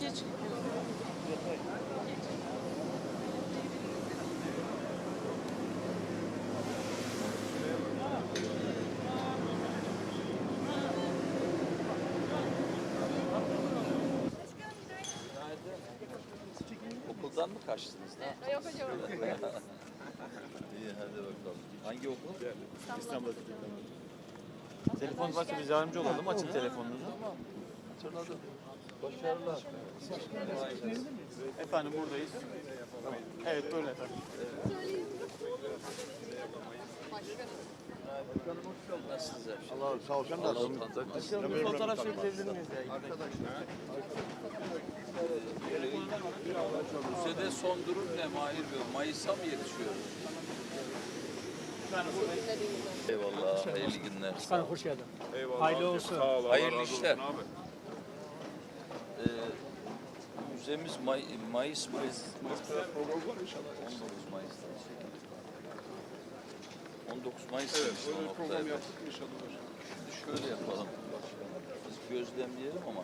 Geç. Okuldan mı kaçtınız? Ne? Yok hocam. İyi hadi bakalım. Hangi okul? İstanbul'da. Telefon varsa biz yardımcı olalım. Açın telefonunuzu. Hatırladım. Başarılar. Efendim buradayız. Evet buyurun efendim. Nasılsınız her şey? Allah sağ ol sen Allah nasılsın? tanıdık. Bir fotoğraf çekebilir miyiz ya? Müzede son durum ne Mahir Bey? Mayıs'a mı yetişiyor? Eyvallah. Hayırlı günler. Sağ Hoş geldin. Eyvallah. Hayırlı olsun. Sağ ol. Allah Hayırlı olsun işler. Abi. Ee, müzemiz May Mayıs Mayıs 19 Mayıs'ta. 19 Mayıs Evet, böyle bir program Bey. yaptık inşallah. hocam. Şimdi şöyle yapalım. Biz gözlemleyelim ama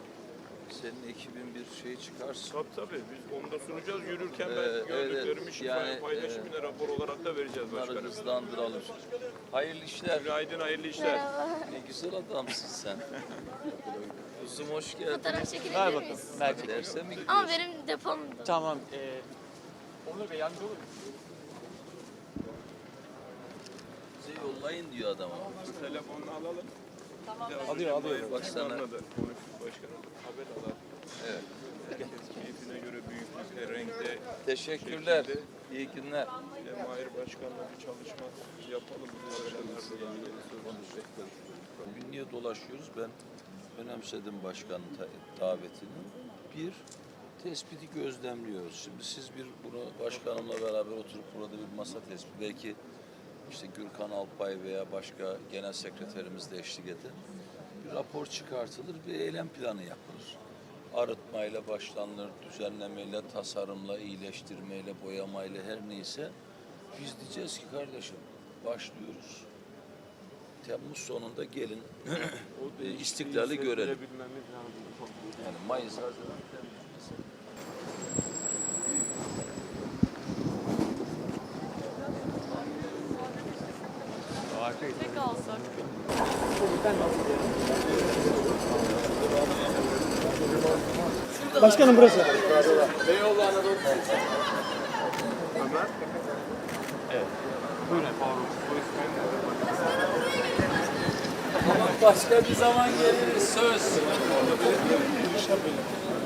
senin ekibin bir şey çıkarsa Tabii tabii. Biz onu da sunacağız. Yürürken Ee, ben evet, gördüklerimi şifaya yani, paylaşım yine rapor olarak da vereceğiz bunları başkanım. hızlandıralım. Hayırlı işler. Günaydın, hayırlı işler. Ne güzel adamsın sen. Kuzum hoş geldin. Fotoğraf Ver çekilebilir bakalım. miyiz? Ver. Derse mi Ama gidiyorsun? benim depomda. Tamam. Ee, Onur Bey yardımcı olur musunuz? Bize yollayın diyor adama. Telefonunu alalım. Alıyor alıyor. Bak sana. Onunla da konuş başkanım. Haber alalım. Evet. Herkes keyfine göre büyüklükte, renkte. Teşekkürler. İyi günler. Mahir Başkan'la bir çalışma yapalım. Bu araştırmalarda. Ünlüye dolaşıyoruz. Ben önemsedim başkanın davetini. Bir, tespiti gözlemliyoruz. Şimdi siz bir bunu başkanımla beraber oturup burada bir masa tespit, belki işte Gürkan Alpay veya başka genel sekreterimiz de eşlik eder. Bir rapor çıkartılır ve eylem planı yapılır. Arıtmayla başlanır, düzenlemeyle, tasarımla, iyileştirmeyle, boyamayla her neyse. Biz diyeceğiz ki kardeşim başlıyoruz. Temmuz sonunda gelin e, istiklali görelim. Yani Mayıs, Haziran, Temmuz. Tek alsak. Başkanım burası. Buyurun. Başka bir zaman geliriz söz.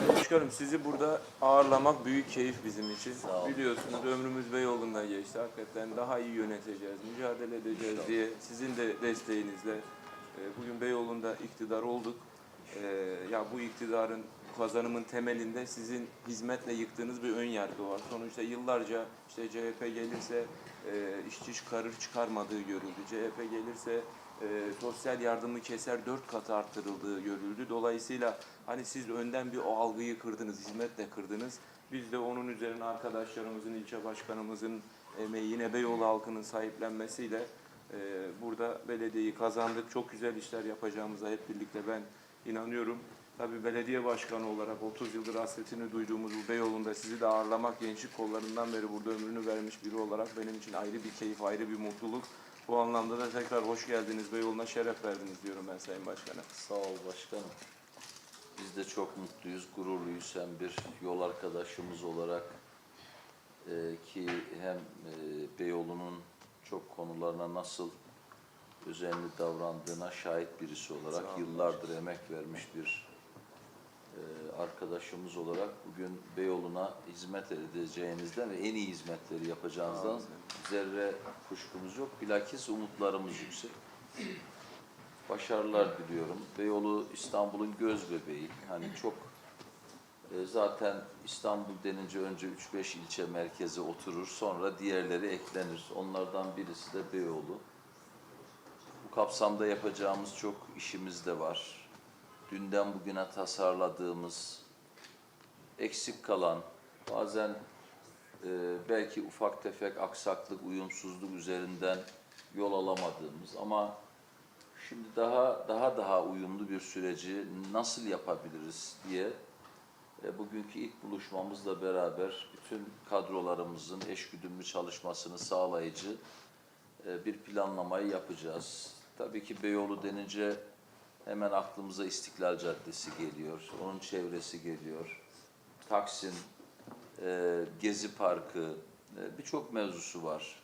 Başkanım sizi burada ağırlamak büyük keyif bizim için. Biliyorsunuz ömrümüz Beyoğlu'nda geçti. Hakikaten daha iyi yöneteceğiz, mücadele edeceğiz diye sizin de desteğinizle e, bugün Beyoğlu'nda iktidar olduk. E, Ya bu iktidarın kazanımın temelinde sizin hizmetle yıktığınız bir ön yargı var. Sonuçta yıllarca işte CHP gelirse e, işçi çıkarır çıkarmadığı görüldü. CHP gelirse e, sosyal yardımı keser dört katı arttırıldığı görüldü. Dolayısıyla hani siz önden bir o algıyı kırdınız, hizmetle kırdınız. Biz de onun üzerine arkadaşlarımızın, ilçe başkanımızın emeği, yine Beyoğlu halkının sahiplenmesiyle e, burada belediyeyi kazandık. Çok güzel işler yapacağımıza hep birlikte ben inanıyorum. Tabii belediye başkanı olarak 30 yıldır hasretini duyduğumuz bu Beyoğlu'nda sizi de ağırlamak gençlik kollarından beri burada ömrünü vermiş biri olarak benim için ayrı bir keyif, ayrı bir mutluluk. Bu anlamda da tekrar hoş geldiniz Beyoğlu'na şeref verdiniz diyorum ben Sayın Başkanım. Sağ ol başkanım. Biz de çok mutluyuz, gururluyuz. Sen bir yol arkadaşımız olarak e, ki hem e, Beyoğlu'nun çok konularına nasıl özenli davrandığına şahit birisi olarak yıllardır emek vermiş bir arkadaşımız olarak bugün Beyoğlu'na hizmet edeceğinizden ve en iyi hizmetleri yapacağınızdan zerre kuşkumuz yok. Bilakis umutlarımız yüksek. Başarılar diliyorum. Beyoğlu İstanbul'un göz bebeği. Hani çok e, zaten İstanbul denince önce 3-5 ilçe merkezi oturur. Sonra diğerleri eklenir. Onlardan birisi de Beyoğlu. Bu kapsamda yapacağımız çok işimiz de var. Dünden bugüne tasarladığımız, eksik kalan, bazen e, belki ufak tefek aksaklık, uyumsuzluk üzerinden yol alamadığımız ama Şimdi daha daha daha uyumlu bir süreci nasıl yapabiliriz diye e, bugünkü ilk buluşmamızla beraber bütün kadrolarımızın eşgüdümlü çalışmasını sağlayıcı e, bir planlamayı yapacağız. Tabii ki Beyoğlu denince hemen aklımıza İstiklal Caddesi geliyor, onun çevresi geliyor. Taksim, e, Gezi Parkı, e, birçok mevzusu var.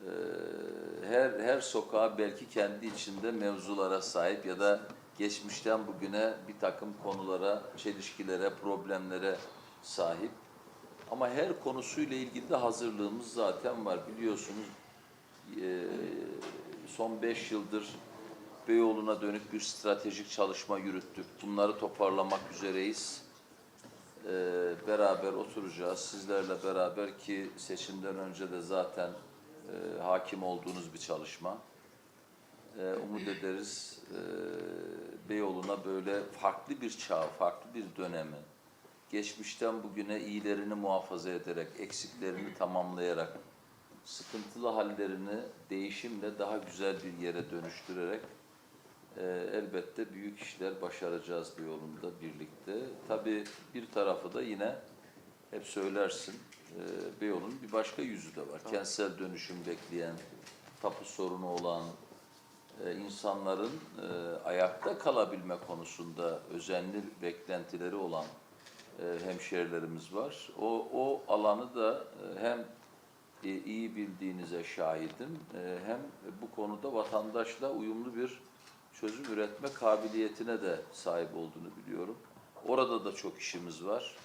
E, her her sokağa belki kendi içinde mevzulara sahip ya da geçmişten bugüne bir takım konulara, çelişkilere, problemlere sahip. Ama her konusuyla ilgili de hazırlığımız zaten var. Biliyorsunuz e, son beş yıldır Beyoğlu'na dönük bir stratejik çalışma yürüttük. Bunları toparlamak üzereyiz. E, beraber oturacağız. Sizlerle beraber ki seçimden önce de zaten e, hakim olduğunuz bir çalışma. E, umut ederiz e, Beyoğlu'na böyle farklı bir çağ, farklı bir dönemi, geçmişten bugüne iyilerini muhafaza ederek, eksiklerini tamamlayarak, sıkıntılı hallerini değişimle daha güzel bir yere dönüştürerek elbette büyük işler başaracağız bir yolunda birlikte. Tabii bir tarafı da yine hep söylersin e, Beyoğlu'nun bir başka yüzü de var. Kentsel dönüşüm bekleyen, tapu sorunu olan, e, insanların e, ayakta kalabilme konusunda özenli beklentileri olan e, hemşehrilerimiz var. O, o alanı da e, hem e, iyi bildiğinize şahidim e, hem bu konuda vatandaşla uyumlu bir çözüm üretme kabiliyetine de sahip olduğunu biliyorum. Orada da çok işimiz var.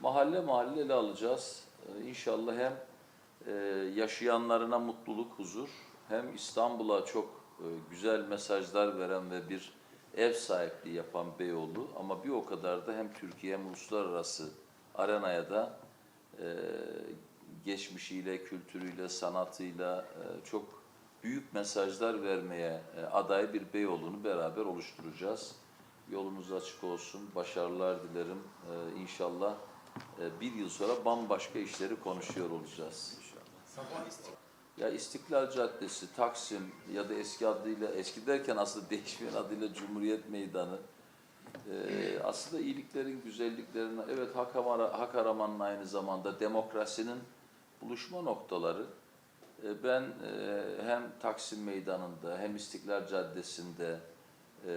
Mahalle mahalle ele alacağız. E, İnşallah hem e, yaşayanlarına mutluluk, huzur hem İstanbul'a çok e, güzel mesajlar veren ve bir ev sahipliği yapan Beyoğlu ama bir o kadar da hem Türkiye hem uluslararası arenaya da e, geçmişiyle, kültürüyle, sanatıyla çok büyük mesajlar vermeye e, aday bir Beyoğlu'nu beraber oluşturacağız. Yolunuz açık olsun, başarılar dilerim. E, inşallah e, bir yıl sonra bambaşka işleri konuşuyor olacağız. Ya İstiklal Caddesi, Taksim ya da eski adıyla, eski derken aslında değişmeyen adıyla Cumhuriyet Meydanı. Aslında iyiliklerin, güzelliklerin, evet hak, hak aramanın aynı zamanda demokrasinin buluşma noktaları. Ee, ben e, hem Taksim Meydanı'nda hem İstiklal Caddesi'nde e,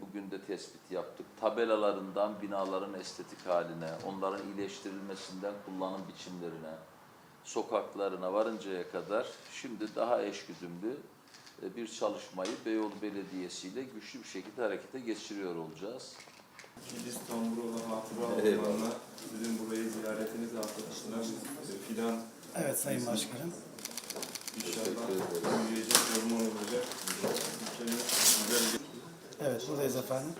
bugün de tespit yaptık. Tabelalarından binaların estetik haline, onların iyileştirilmesinden kullanım biçimlerine, sokaklarına varıncaya kadar şimdi daha eşgüdümlü e, bir çalışmayı Beyoğlu Belediyesi ile güçlü bir şekilde harekete geçiriyor olacağız. Filiz Tamburoğlu hatıra Eyvallah. alanına sizin burayı ziyaretiniz arkadaşlar. E, Fidan Evet Sayın Başkanım. İnşallah Evet buradayız efendim.